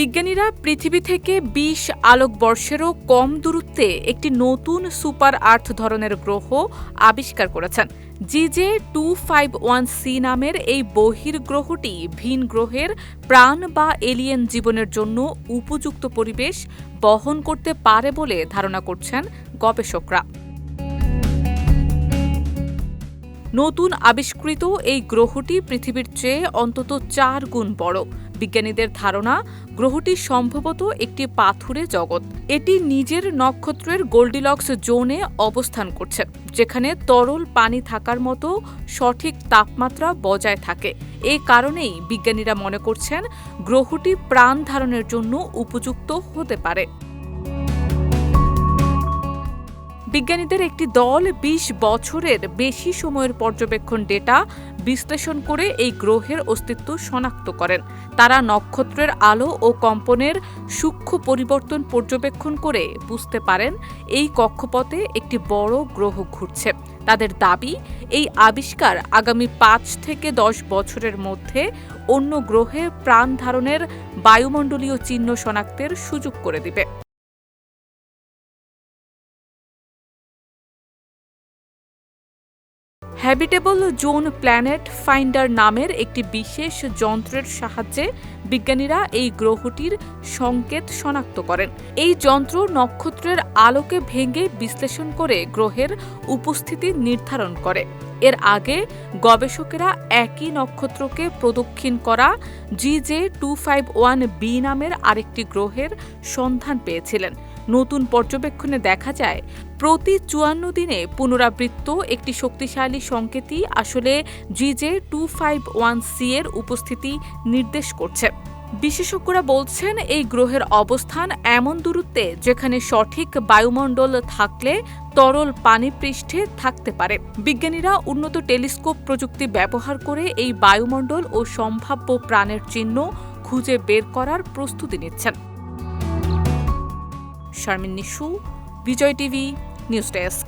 বিজ্ঞানীরা পৃথিবী থেকে বিশ আলোকবর্ষেরও কম দূরত্বে একটি নতুন সুপার আর্থ ধরনের গ্রহ আবিষ্কার করেছেন। GJ two five one C নামের এই বহির্গ্রহটি ভিন গ্রহের প্রাণ বা এলিয়েন জীবনের জন্য উপযুক্ত পরিবেশ বহন করতে পারে বলে ধারণা করছেন গবেষকরা। নতুন আবিষ্কৃত এই গ্রহটি পৃথিবীর চেয়ে অন্তত চার গুণ বড়। বিজ্ঞানীদের ধারণা, গ্রহটি সম্ভবত একটি পাথুরে জগৎ। এটি নিজের নক্ষত্রের গোল্ডিলক্স জোনে অবস্থান করছে, যেখানে তরল পানি থাকার মতো সঠিক তাপমাত্রা বজায় থাকে। এ কারণেই বিজ্ঞানীরা মনে করছেন, গ্রহটি প্রাণ ধারণের জন্য উপযুক্ত হতে পারে। বিজ্ঞানীদের একটি দল ২০ বছরের বেশি সময়ের পর্যবেক্ষণ ডেটা বিশ্লেষণ করে এই গ্রহের অস্তিত্ব শনাক্ত করেন। তারা নক্ষত্রের আলো ও কম্পনের সূক্ষ্ম পরিবর্তন পর্যবেক্ষণ করে বুঝতে পারেন এই কক্ষপথে একটি বড় গ্রহ ঘুরছে। তাদের দাবি, এই আবিষ্কার আগামী পাঁচ থেকে দশ বছরের মধ্যে অন্য গ্রহে প্রাণ ধারণের বায়ুমণ্ডলীয় চিহ্ন শনাক্তের সুযোগ করে দিবে। হ্যাবিটেবল জোন প্ল্যানেট ফাইন্ডার নামের একটি বিশেষ যন্ত্রের সাহায্যে বিজ্ঞানীরা এই গ্রহটির সংকেত শনাক্ত করেন। এই যন্ত্র নক্ষত্রের আলোকে ভেঙে বিশ্লেষণ করে গ্রহের উপস্থিতি নির্ধারণ করে। এর আগে গবেষকেরা একই নক্ষত্রকে প্রদক্ষিণ করা G J two five one B নামের আরেকটি গ্রহের সন্ধান পেয়েছিলেন। নতুন পর্যবেক্ষণে দেখা যায়, প্রতি চুয়ান্ন দিনে পুনরাবৃত্ত একটি শক্তিশালী সংকেতই আসলে GJ two five one C এর উপস্থিতি নির্দেশ করছে। বিশেষজ্ঞরা বলছেন, এই গ্রহের অবস্থান এমন দূরত্বে যেখানে সঠিক বায়ুমণ্ডল থাকলে তরল পানি পৃষ্ঠে থাকতে পারে। বিজ্ঞানীরা উন্নত টেলিস্কোপ প্রযুক্তি ব্যবহার করে এই বায়ুমণ্ডল ও সম্ভাব্য প্রাণের চিহ্ন খুঁজে বের করার প্রস্তুতি নিচ্ছেন। Sharmin Nishu Bijoy TV news desk